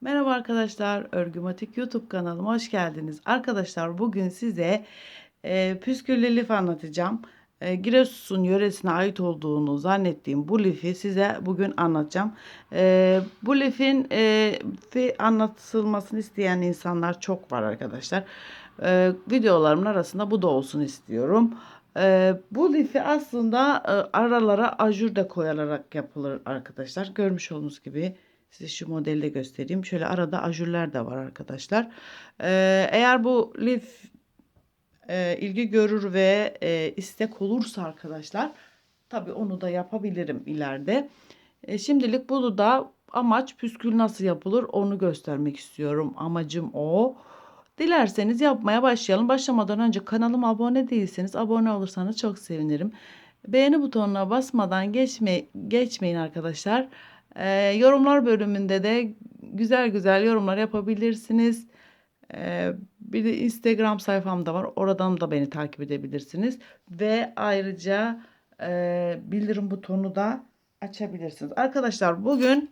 Merhaba arkadaşlar, Örgümatik YouTube kanalıma hoş geldiniz. Arkadaşlar bugün size e, püsküllü lif anlatacağım. E, Giresun yöresine ait olduğunu zannettiğim bu lifi size bugün anlatacağım. E, bu lifin e, anlatılmasını isteyen insanlar çok var arkadaşlar. E, videolarımın arasında bu da olsun istiyorum. E, bu lifi aslında e, aralara ajur da koyularak yapılır arkadaşlar. Görmüş olduğunuz gibi Size şu modeli de göstereyim. Şöyle arada ajurlar da var arkadaşlar. Ee, eğer bu lif e, ilgi görür ve e, istek olursa arkadaşlar tabi onu da yapabilirim ileride. E, şimdilik bunu da amaç püskül nasıl yapılır onu göstermek istiyorum. Amacım o. Dilerseniz yapmaya başlayalım. Başlamadan önce kanalıma abone değilseniz abone olursanız çok sevinirim. Beğeni butonuna basmadan geçme, geçmeyin arkadaşlar. Ee, yorumlar bölümünde de güzel güzel yorumlar yapabilirsiniz. Ee, bir de Instagram sayfam da var. Oradan da beni takip edebilirsiniz. Ve ayrıca e, bildirim butonu da açabilirsiniz. Arkadaşlar bugün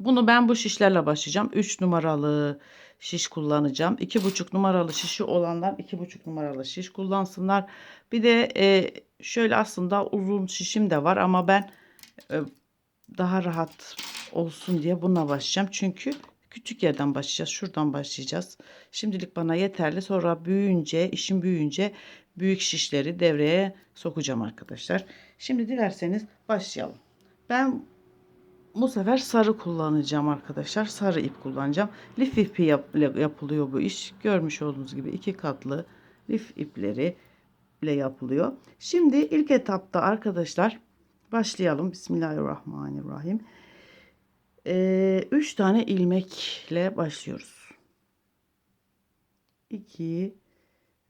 bunu ben bu şişlerle başlayacağım. 3 numaralı şiş kullanacağım. 2,5 numaralı şişi olanlar 2,5 numaralı şiş kullansınlar. Bir de e, şöyle aslında uzun şişim de var ama ben e, daha rahat olsun diye bununla başlayacağım. Çünkü küçük yerden başlayacağız. Şuradan başlayacağız. Şimdilik bana yeterli. Sonra büyüyünce, işim büyüyünce büyük şişleri devreye sokacağım arkadaşlar. Şimdi dilerseniz başlayalım. Ben bu sefer sarı kullanacağım arkadaşlar. Sarı ip kullanacağım. Lif ipi yap yapılıyor bu iş. Görmüş olduğunuz gibi iki katlı lif ipleri ile yapılıyor. Şimdi ilk etapta arkadaşlar Başlayalım. Bismillahirrahmanirrahim. Ee, üç tane ilmekle başlıyoruz. 2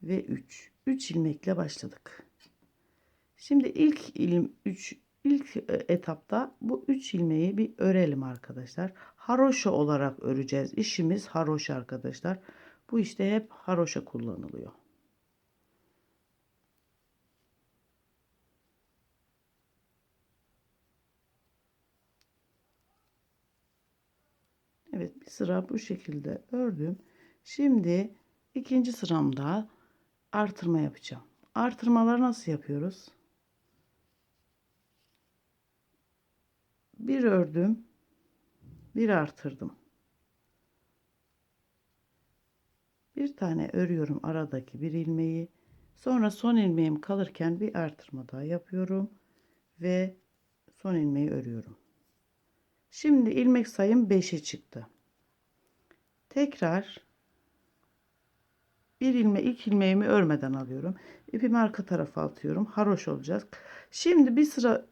ve 3. 3 ilmekle başladık. Şimdi ilk ilim 3 ilk e, etapta bu 3 ilmeği bir örelim arkadaşlar. Haroşa olarak öreceğiz. İşimiz haroşa arkadaşlar. Bu işte hep haroşa kullanılıyor. Evet sıra bu şekilde ördüm. Şimdi ikinci sıramda artırma yapacağım. Artırmaları nasıl yapıyoruz? Bir ördüm. Bir artırdım. Bir tane örüyorum aradaki bir ilmeği. Sonra son ilmeğim kalırken bir artırma daha yapıyorum ve son ilmeği örüyorum. Şimdi ilmek sayım 5'e çıktı. Tekrar bir ilme ilk ilmeğimi örmeden alıyorum. İpimi arka tarafa atıyorum. Haroş olacak. Şimdi bir sıra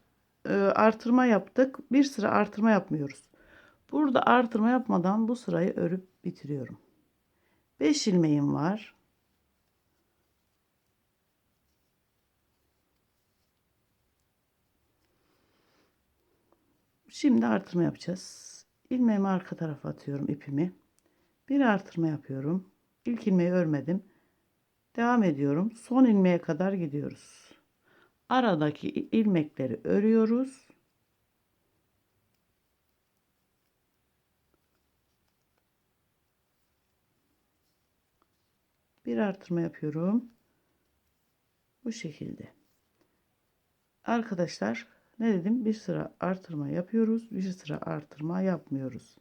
e, artırma yaptık. Bir sıra artırma yapmıyoruz. Burada artırma yapmadan bu sırayı örüp bitiriyorum. 5 ilmeğim var. Şimdi artırma yapacağız. İlmeğimi arka tarafa atıyorum ipimi. Bir artırma yapıyorum. İlk ilmeği örmedim. Devam ediyorum. Son ilmeğe kadar gidiyoruz. Aradaki ilmekleri örüyoruz. Bir artırma yapıyorum. Bu şekilde. Arkadaşlar ne dedim? Bir sıra artırma yapıyoruz. Bir sıra artırma yapmıyoruz.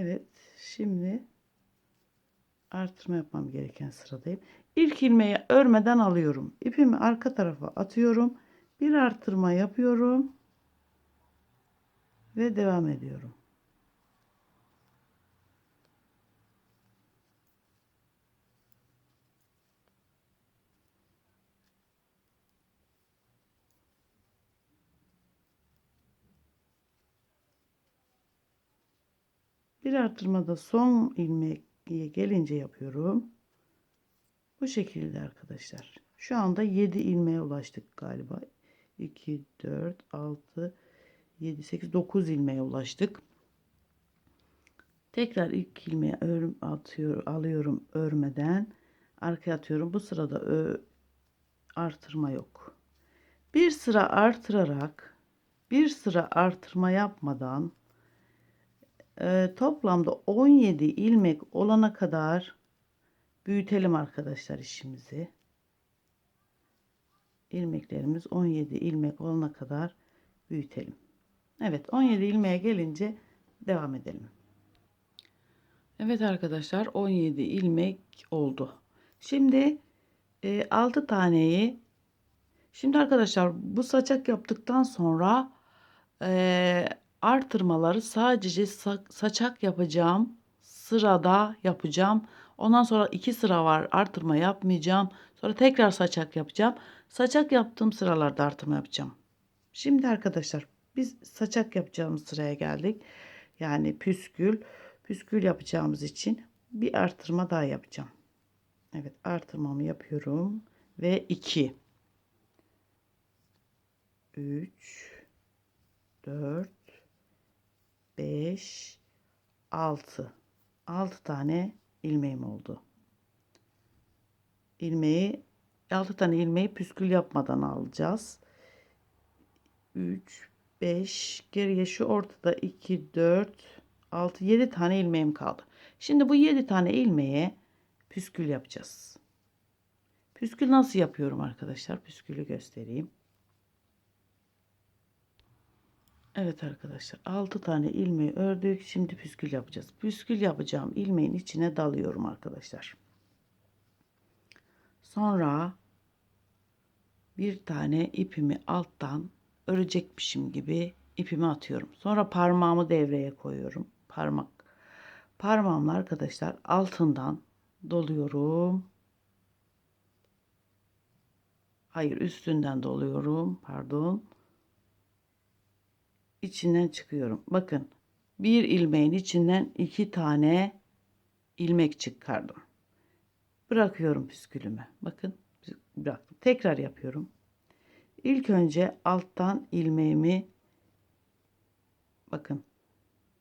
Evet, şimdi artırma yapmam gereken sıradayım. İlk ilmeği örmeden alıyorum. İpimi arka tarafa atıyorum. Bir artırma yapıyorum. Ve devam ediyorum. Bir artırmada son ilmeğe gelince yapıyorum. Bu şekilde arkadaşlar. Şu anda 7 ilmeğe ulaştık galiba. 2, 4, 6, 7, 8, 9 ilmeğe ulaştık. Tekrar ilk ilmeği ör, atıyor, alıyorum örmeden. Arkaya atıyorum. Bu sırada ö, artırma yok. Bir sıra artırarak bir sıra artırma yapmadan e, toplamda 17 ilmek olana kadar büyütelim arkadaşlar işimizi. İlmeklerimiz 17 ilmek olana kadar büyütelim. Evet 17 ilmeğe gelince devam edelim. Evet arkadaşlar 17 ilmek oldu. Şimdi e, 6 taneyi şimdi arkadaşlar bu saçak yaptıktan sonra e, artırmaları sadece sa saçak yapacağım sırada yapacağım. Ondan sonra iki sıra var artırma yapmayacağım. Sonra tekrar saçak yapacağım. Saçak yaptığım sıralarda artırma yapacağım. Şimdi arkadaşlar biz saçak yapacağımız sıraya geldik. Yani püskül. Püskül yapacağımız için bir artırma daha yapacağım. Evet artırmamı yapıyorum. Ve 2 3 4 5 6 6 tane ilmeğim oldu. İlmeği 6 tane ilmeği püskül yapmadan alacağız. 3 5 geriye şu ortada 2 4 6 7 tane ilmeğim kaldı. Şimdi bu 7 tane ilmeğe püskül yapacağız. Püskül nasıl yapıyorum arkadaşlar? Püskülü göstereyim. Evet arkadaşlar 6 tane ilmeği ördük. Şimdi püskül yapacağız. Püskül yapacağım ilmeğin içine dalıyorum arkadaşlar. Sonra bir tane ipimi alttan örecekmişim gibi ipimi atıyorum. Sonra parmağımı devreye koyuyorum. Parmak parmağımla arkadaşlar altından doluyorum. Hayır üstünden doluyorum. Pardon içinden çıkıyorum. Bakın bir ilmeğin içinden iki tane ilmek çıkardım. Bırakıyorum püskülümü. Bakın bıraktım. Tekrar yapıyorum. İlk önce alttan ilmeğimi bakın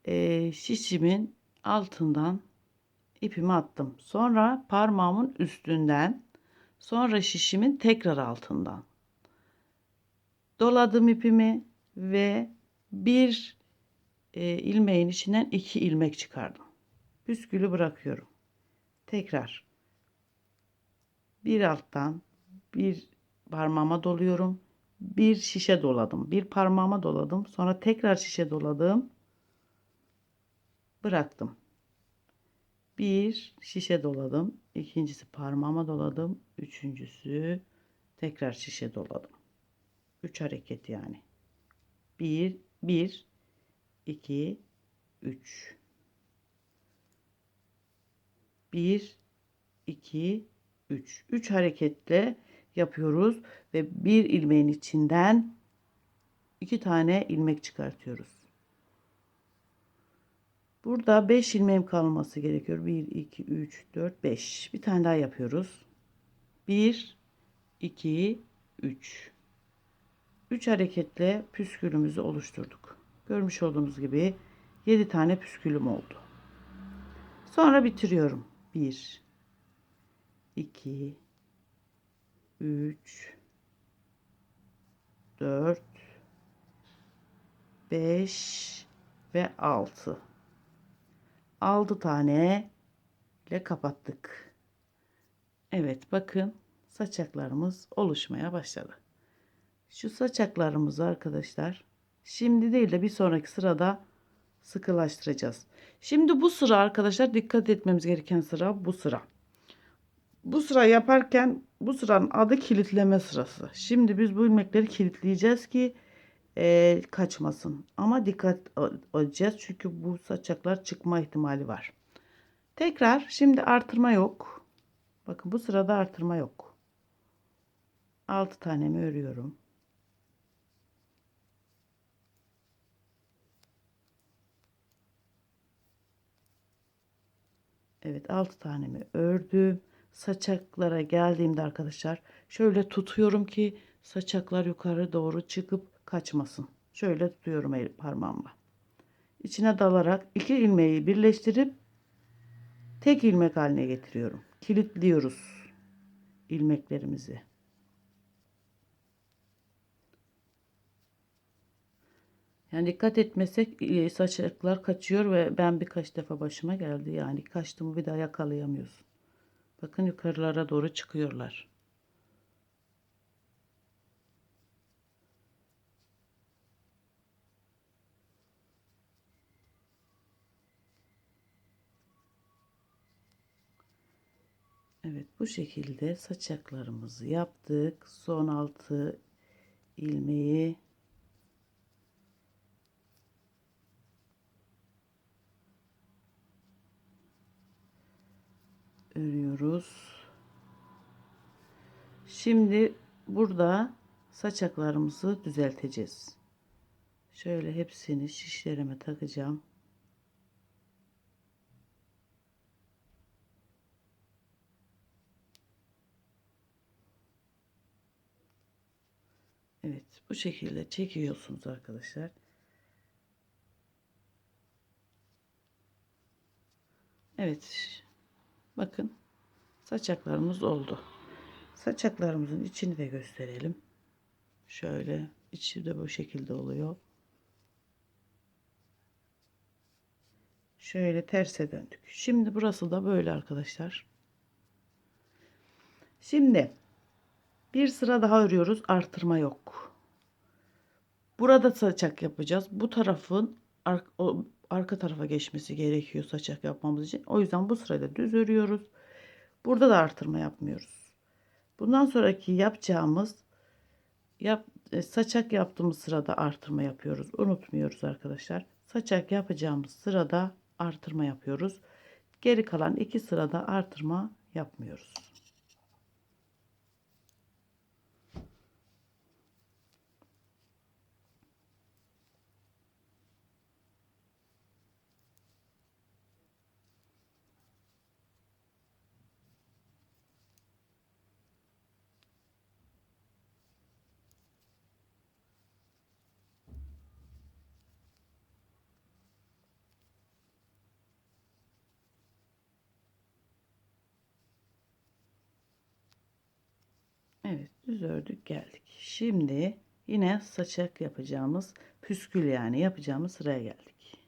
e, şişimin altından ipimi attım. Sonra parmağımın üstünden sonra şişimin tekrar altından doladım ipimi ve bir e, ilmeğin içinden iki ilmek çıkardım. Püskülü bırakıyorum. Tekrar bir alttan bir parmağıma doluyorum. Bir şişe doladım. Bir parmağıma doladım. Sonra tekrar şişe doladım. Bıraktım. Bir şişe doladım. İkincisi parmağıma doladım. Üçüncüsü tekrar şişe doladım. Üç hareket yani. Bir 1 2 3 1 2 3 3 hareketle yapıyoruz ve bir ilmeğin içinden iki tane ilmek çıkartıyoruz. Burada 5 ilmeğim kalması gerekiyor. 1 2 3 4 5. Bir tane daha yapıyoruz. 1 2 3 3 hareketle püskülümüzü oluşturduk. Görmüş olduğunuz gibi 7 tane püskülüm oldu. Sonra bitiriyorum. 1 2 3 4 5 ve 6 6 tane ile kapattık. Evet bakın saçaklarımız oluşmaya başladı. Şu saçaklarımızı arkadaşlar şimdi değil de bir sonraki sırada sıkılaştıracağız. Şimdi bu sıra arkadaşlar dikkat etmemiz gereken sıra bu sıra. Bu sıra yaparken bu sıranın adı kilitleme sırası. Şimdi biz bu ilmekleri kilitleyeceğiz ki e, kaçmasın. Ama dikkat edeceğiz çünkü bu saçaklar çıkma ihtimali var. Tekrar şimdi artırma yok. Bakın bu sırada artırma yok. 6 tanemi örüyorum. Evet 6 tanemi ördüm. Saçaklara geldiğimde arkadaşlar şöyle tutuyorum ki saçaklar yukarı doğru çıkıp kaçmasın. Şöyle tutuyorum el parmağımla. İçine dalarak iki ilmeği birleştirip tek ilmek haline getiriyorum. Kilitliyoruz ilmeklerimizi. Yani dikkat etmesek e, saçaklar kaçıyor ve ben birkaç defa başıma geldi. Yani kaçtığımı bir daha yakalayamıyorsun. Bakın yukarılara doğru çıkıyorlar. Evet bu şekilde saçaklarımızı yaptık. Son altı ilmeği örüyoruz. Şimdi burada saçaklarımızı düzelteceğiz. Şöyle hepsini şişlerime takacağım. Evet bu şekilde çekiyorsunuz arkadaşlar. Evet bakın saçaklarımız oldu. Saçaklarımızın içini de gösterelim. Şöyle içi de bu şekilde oluyor. Şöyle terse döndük. Şimdi burası da böyle arkadaşlar. Şimdi bir sıra daha örüyoruz. Artırma yok. Burada saçak yapacağız. Bu tarafın arka tarafa geçmesi gerekiyor saçak yapmamız için. O yüzden bu sırada düz örüyoruz. Burada da artırma yapmıyoruz. Bundan sonraki yapacağımız yap, e, saçak yaptığımız sırada artırma yapıyoruz. Unutmuyoruz arkadaşlar. Saçak yapacağımız sırada artırma yapıyoruz. Geri kalan iki sırada artırma yapmıyoruz. Evet düz ördük geldik. Şimdi yine saçak yapacağımız püskül yani yapacağımız sıraya geldik.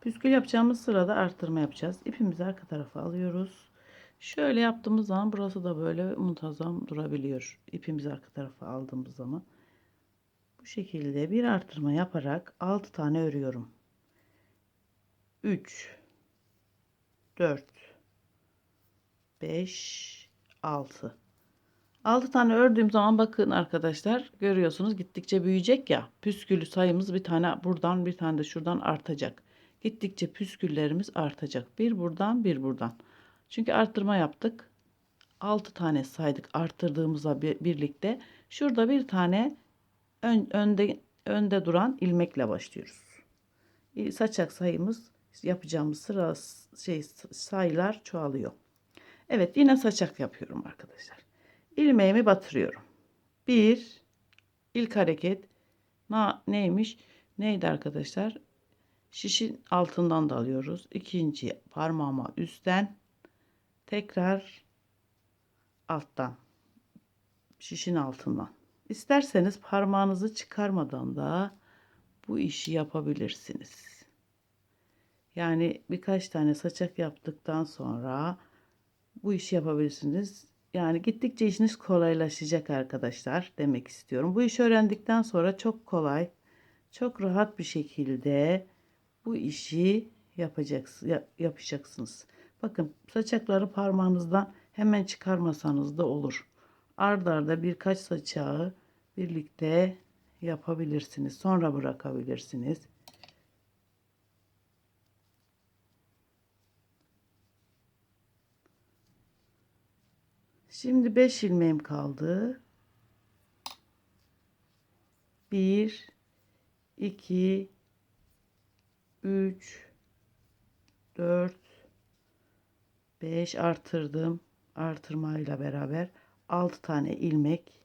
Püskül yapacağımız sırada arttırma yapacağız. İpimizi arka tarafa alıyoruz. Şöyle yaptığımız zaman burası da böyle muntazam durabiliyor. İpimizi arka tarafa aldığımız zaman. Bu şekilde bir arttırma yaparak 6 tane örüyorum. 3 4 5 6 6 tane ördüğüm zaman bakın arkadaşlar görüyorsunuz gittikçe büyüyecek ya. Püskülü sayımız bir tane buradan bir tane de şuradan artacak. Gittikçe püsküllerimiz artacak. Bir buradan bir buradan. Çünkü arttırma yaptık. 6 tane saydık arttırdığımızla birlikte. Şurada bir tane ön, önde önde duran ilmekle başlıyoruz. Saçak sayımız yapacağımız sıra şey sayılar çoğalıyor. Evet yine saçak yapıyorum arkadaşlar. İlmeğimi batırıyorum. Bir ilk hareket na, neymiş? Neydi arkadaşlar? Şişin altından da alıyoruz. İkinci parmağıma üstten tekrar alttan şişin altından. İsterseniz parmağınızı çıkarmadan da bu işi yapabilirsiniz. Yani birkaç tane saçak yaptıktan sonra bu işi yapabilirsiniz. Yani gittikçe işiniz kolaylaşacak arkadaşlar demek istiyorum. Bu işi öğrendikten sonra çok kolay, çok rahat bir şekilde bu işi yapacaksınız, yapacaksınız. Bakın saçakları parmağınızdan hemen çıkarmasanız da olur. Ard arda birkaç saçağı birlikte yapabilirsiniz. Sonra bırakabilirsiniz. Şimdi 5 ilmeğim kaldı. 1 2 3 4 5 artırdım. Artırmayla beraber 6 tane ilmek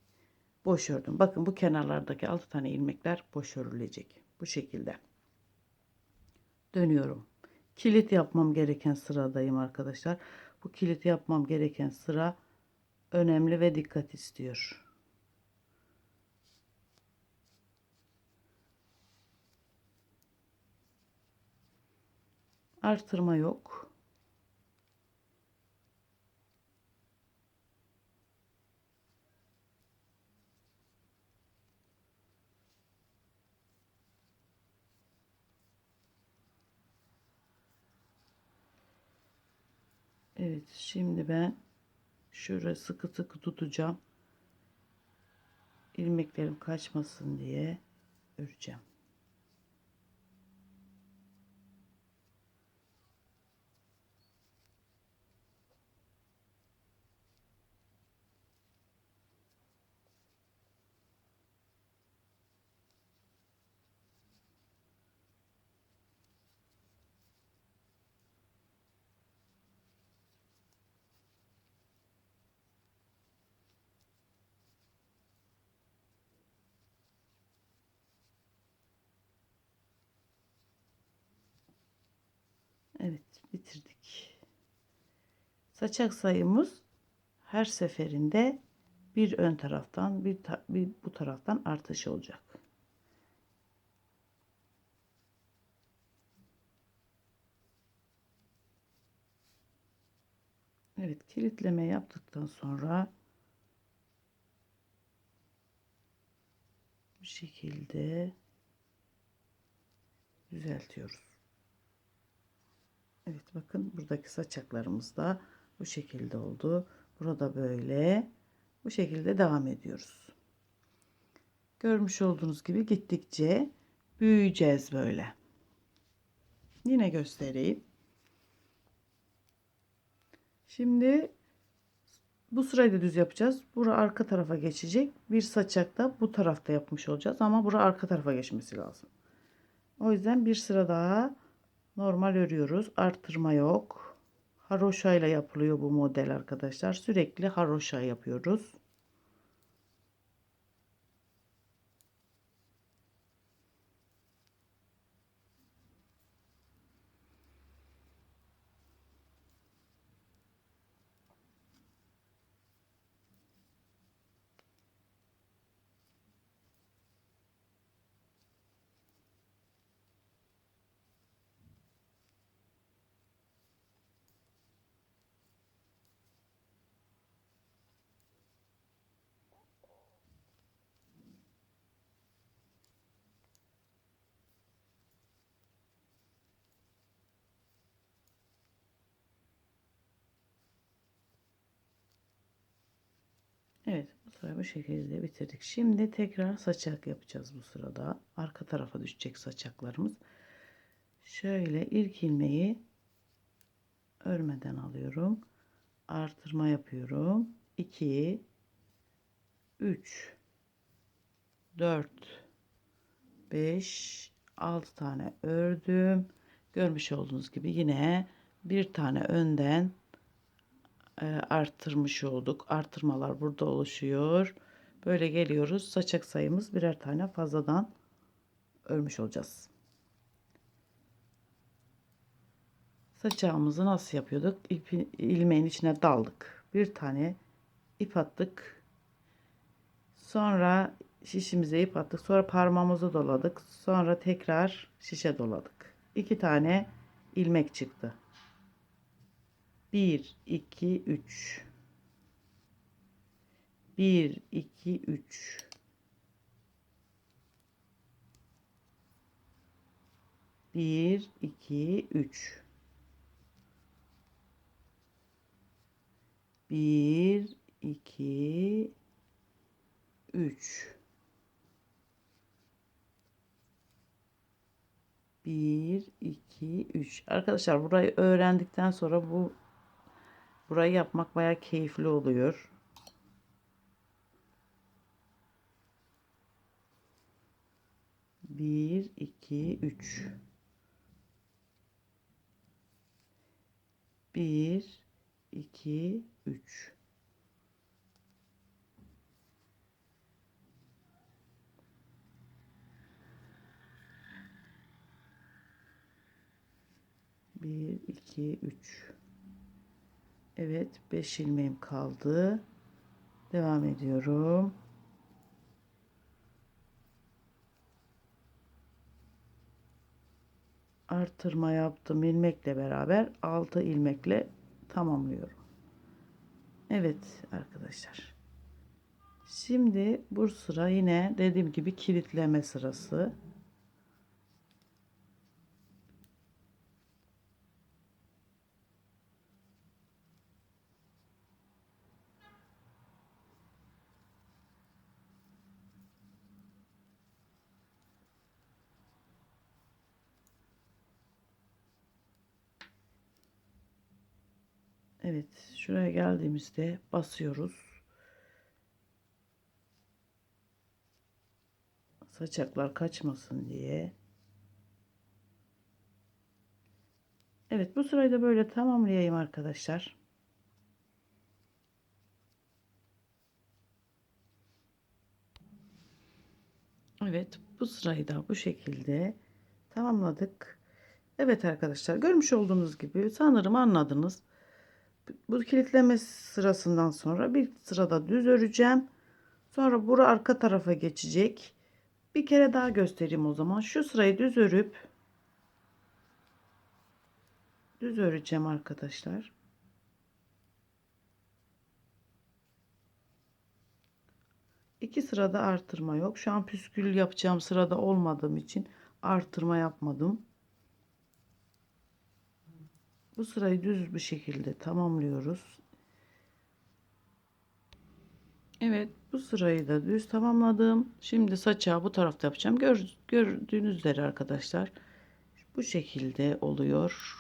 boş ördüm. Bakın bu kenarlardaki 6 tane ilmekler boş örülecek. Bu şekilde. Dönüyorum. Kilit yapmam gereken sıradayım arkadaşlar. Bu kilit yapmam gereken sıra önemli ve dikkat istiyor. Artırma yok. Evet şimdi ben şuraya sıkı sıkı tutacağım. ilmeklerim kaçmasın diye öreceğim. Evet bitirdik. Saçak sayımız her seferinde bir ön taraftan bir, ta bir bu taraftan artış olacak. Evet kilitleme yaptıktan sonra bu şekilde düzeltiyoruz. Evet bakın buradaki saçaklarımız da bu şekilde oldu. Burada böyle bu şekilde devam ediyoruz. Görmüş olduğunuz gibi gittikçe büyüyeceğiz böyle. Yine göstereyim. Şimdi bu sırayı da düz yapacağız. Bura arka tarafa geçecek. Bir saçak da bu tarafta yapmış olacağız. Ama bura arka tarafa geçmesi lazım. O yüzden bir sıra daha normal örüyoruz. Artırma yok. Haroşa ile yapılıyor bu model arkadaşlar. Sürekli haroşa yapıyoruz. Evet bu sırayı bu şekilde bitirdik. Şimdi tekrar saçak yapacağız bu sırada. Arka tarafa düşecek saçaklarımız. Şöyle ilk ilmeği örmeden alıyorum. Artırma yapıyorum. 2 3 4 5 6 tane ördüm. Görmüş olduğunuz gibi yine bir tane önden arttırmış olduk. Artırmalar burada oluşuyor. Böyle geliyoruz. Saçak sayımız birer tane fazladan örmüş olacağız. Saçağımızı nasıl yapıyorduk? İpi, ilmeğin içine daldık. Bir tane ip attık. Sonra şişimize ip attık. Sonra parmağımızı doladık. Sonra tekrar şişe doladık. İki tane ilmek çıktı. 1 2 3 1 2 3 1 2 3 1 2 3 1 2 3 Arkadaşlar burayı öğrendikten sonra bu Burayı yapmak baya keyifli oluyor. 1 2 3 1 2 3 1 2 3 Evet 5 ilmeğim kaldı. Devam ediyorum. Artırma yaptım ilmekle beraber 6 ilmekle tamamlıyorum. Evet arkadaşlar. Şimdi bu sıra yine dediğim gibi kilitleme sırası. Evet, şuraya geldiğimizde basıyoruz. Saçaklar kaçmasın diye. Evet, bu sırayı da böyle tamamlayayım arkadaşlar. Evet, bu sırayı da bu şekilde tamamladık. Evet arkadaşlar, görmüş olduğunuz gibi sanırım anladınız. Bu kilitleme sırasından sonra bir sırada düz öreceğim. Sonra bura arka tarafa geçecek. Bir kere daha göstereyim o zaman. Şu sırayı düz örüp düz öreceğim arkadaşlar. İki sırada artırma yok. Şu an püskül yapacağım sırada olmadığım için artırma yapmadım. Bu sırayı düz bir şekilde tamamlıyoruz. Evet bu sırayı da düz tamamladım. Şimdi saçağı bu tarafta yapacağım. Gör, gördüğünüz üzere arkadaşlar bu şekilde oluyor.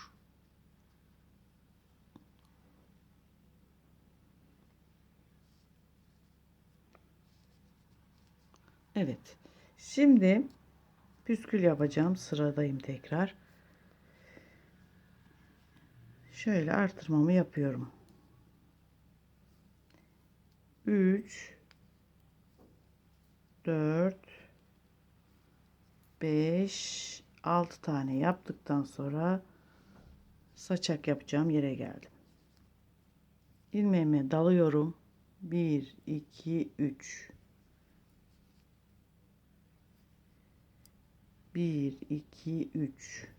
Evet. Şimdi püskül yapacağım. Sıradayım tekrar. Şöyle artırmamı yapıyorum. 3 4 5 6 tane yaptıktan sonra saçak yapacağım yere geldim. ilmeğime dalıyorum. 1 2 3 1 2 3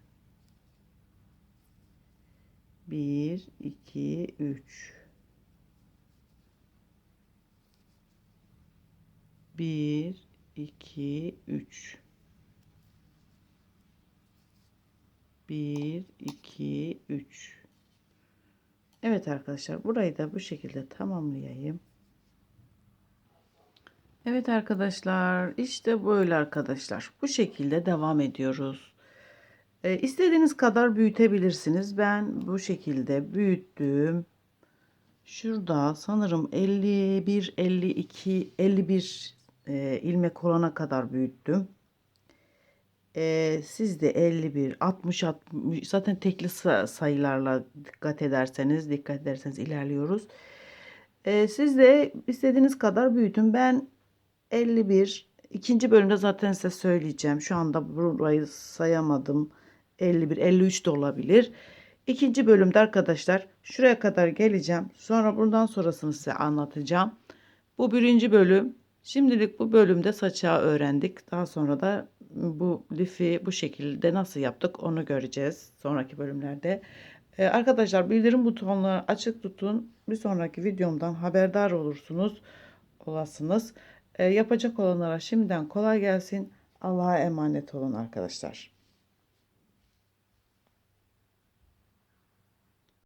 1 2 3 1 2 3 1 2 3 Evet arkadaşlar burayı da bu şekilde tamamlayayım. Evet arkadaşlar işte böyle arkadaşlar bu şekilde devam ediyoruz. E, istediğiniz kadar büyütebilirsiniz. Ben bu şekilde büyüttüm. Şurada sanırım 51, 52, 51 e, ilmek olana kadar büyüttüm. E, siz de 51, 60, 60 zaten tekli sayılarla dikkat ederseniz, dikkat ederseniz ilerliyoruz. E, siz de istediğiniz kadar büyütün. Ben 51, ikinci bölümde zaten size söyleyeceğim. Şu anda burayı sayamadım. 51, 53 de olabilir. İkinci bölümde arkadaşlar şuraya kadar geleceğim. Sonra bundan sonrasını size anlatacağım. Bu birinci bölüm. Şimdilik bu bölümde saçağı öğrendik. Daha sonra da bu lifi bu şekilde nasıl yaptık onu göreceğiz sonraki bölümlerde. Ee, arkadaşlar bildirim butonunu açık tutun. Bir sonraki videomdan haberdar olursunuz. Olasınız. Ee, yapacak olanlara şimdiden kolay gelsin. Allah'a emanet olun arkadaşlar.